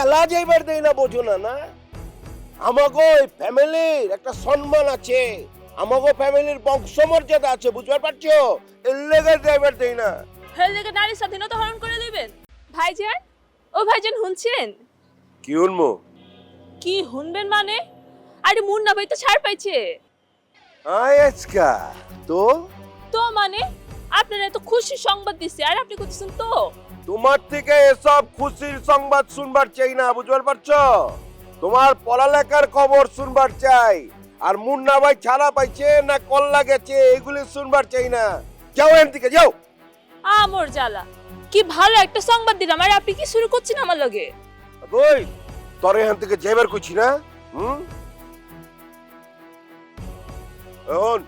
কেলা যাইবার দেই না বোঝো না না? আমাগো ফ্যামিলির একটা সম্মান আছে। আমাগো ফ্যামিলির বংশমর্যাদা আছে বুঝবার পারছ? এর লেগে যাইবার দেই না। হেল লেগে নারী স্বাধীনতা হরণ করে দিবেন। ভাইজান ও ভাইজান শুনছেন? কি উনমো কি শুনবেন মানে? আরে মুন্না ভাই তো ছাড় পাইছে। আজকা। তো? তো মানে? আপনারা এত খুশি সংবাদ দিছে আর আপনি করতেছেন তো? তোমার থেকে এসব খুশির সংবাদ শুনবার চাই না বুঝবার পারছ? তোমার পড়ালেখার খবর শুনবার চাই আর মুন্না ভাই ছাড়া পাইছে না কল্লা গেছে এগুলি শুনবার চাই না। যাও এখান থেকে যাও। আমর জ্বালা কি ভালো একটা সংবাদ দিলাম আর আপনি কি শুরু করছেন আমার লগে? ওই তোর এখান থেকে যাইবার কইছি না হুম? এখন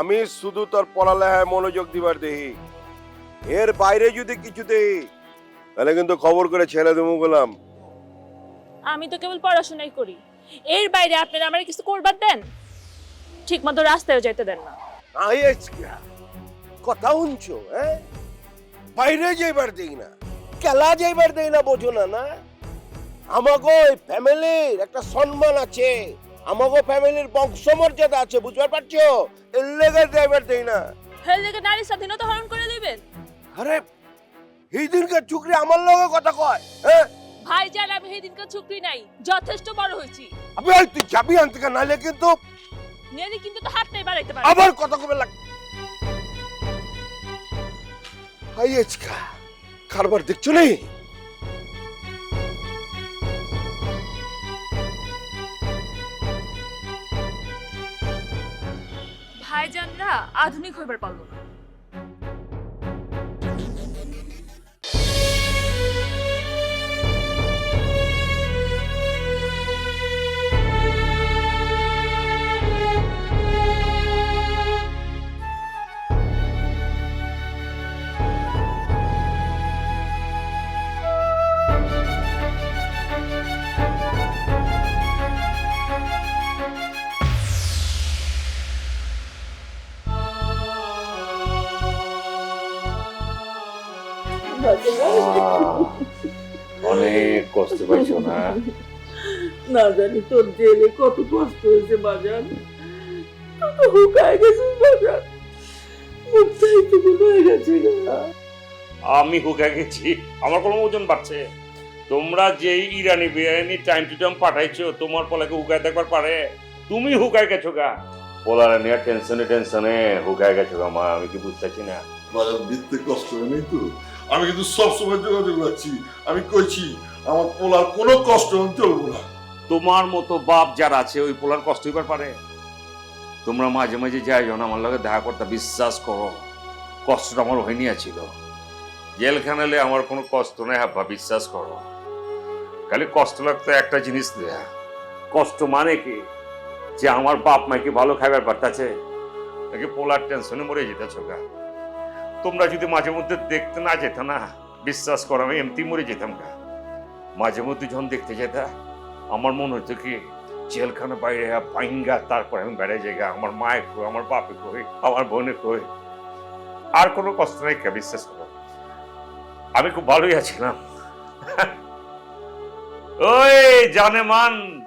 আমি শুধু তোর পড়ালেখায় মনোযোগ দিবার দেহি। এর বাইরে যদি কিছু দেই তাহলে কিন্তু খবর করে ছেড়ে দেবো বললাম আমি তো কেবল পড়াশোনাই করি। এর বাইরে আপনারা আমার কিছু করবার দেন? ঠিক মতো রাস্তায় যেতে দেন না। আই কথা শুনছো হ্যাঁ? বাইরে যাইবার দেই না কেলা যাইবার দেই না বোঝো না না? আমাগো ফ্যামিলির একটা সম্মান আছে আমাগো ফ্যামিলির বংশমর্যাদা আছে বুঝবার পারছ? এর লেগে যাইবার দেই না। হেল লেগে নারী স্বাধীনতা হরণ করে দিবেন? আরে এই দিনকার চুকরি আমার লগে কথা কয় হ্যাঁ? ভাইজান আমি সেই দিনকার ছুকরি নাই যথেষ্ট বড় হয়েছি। আমি আর তুই যাবি আন থেকে নাইলে কিন্তু নেনি কিন্তু তো হাতটাই বাড়াইতে পারে। আবার কথা কবে লাগ আই আজকা কারবার দেখছ নেই ভাইজানরা আধুনিক হইবার পারল না। অনেক কষ্ট পাইছো না? না জানি তোর জেলে কত কষ্ট হয়েছে তুই তো হুকায় গেছিস মুখটাই তো হয়ে গেছে আমি হুকা গেছি। আমার কোনো ওজন বাড়ছে। তোমরা যেই Irani biryani time to time পাঠাইছো তোমার পলাকে হুকায় দেখবার পারে। তুমি হুকায় গেছো গা। পোলারে নিয়ে টেনশনে টেনশনে হুকায় গেছো গা মা আমি কি বুঝতেছি না? বাজার দিতে কষ্ট নাই তো? আমি কিন্তু সবসময় যোগাযোগ রাখছি। আমি কইছি, আমার পোলার কোনো কষ্ট চলবো না। তোমার মতো বাপ যারা আছে, ওই পোলার কষ্ট হইবার পারে। তোমরা মাঝে মাঝে যাই যখন আমার লগে দেখা করতে বিশ্বাস করো। কষ্টটা আমার হয়নি ছিল জেলখানালে আমার কোনো কষ্ট নেই, হাব্বা, বিশ্বাস করো। খালি কষ্ট লাগতো একটা জিনিস দেয়া। কষ্ট মানে কি? যে আমার বাপ মাকে ভালো খাইবার পারতাছে নাকি পোলার টেনশনে মরে যেতেছ গা? তোমরা যদি মাঝে মধ্যে দেখতে না যেত না, বিশ্বাস করো, আমি এমতি মরে যেতাম গা। মাঝে মধ্যে যখন দেখতে যেতা, আমার মনে হতো কি, জেলখানা বাইরে পাইঙ্গা, তারপরে আমি বেড়ে জায়গা আমার মায়ে কই আমার বাপে কই আমার বোনে কই আর কোনো কষ্ট নেই কে, বিশ্বাস করো। আমি খুব ভালোই আছিলাম। ওই জানে মান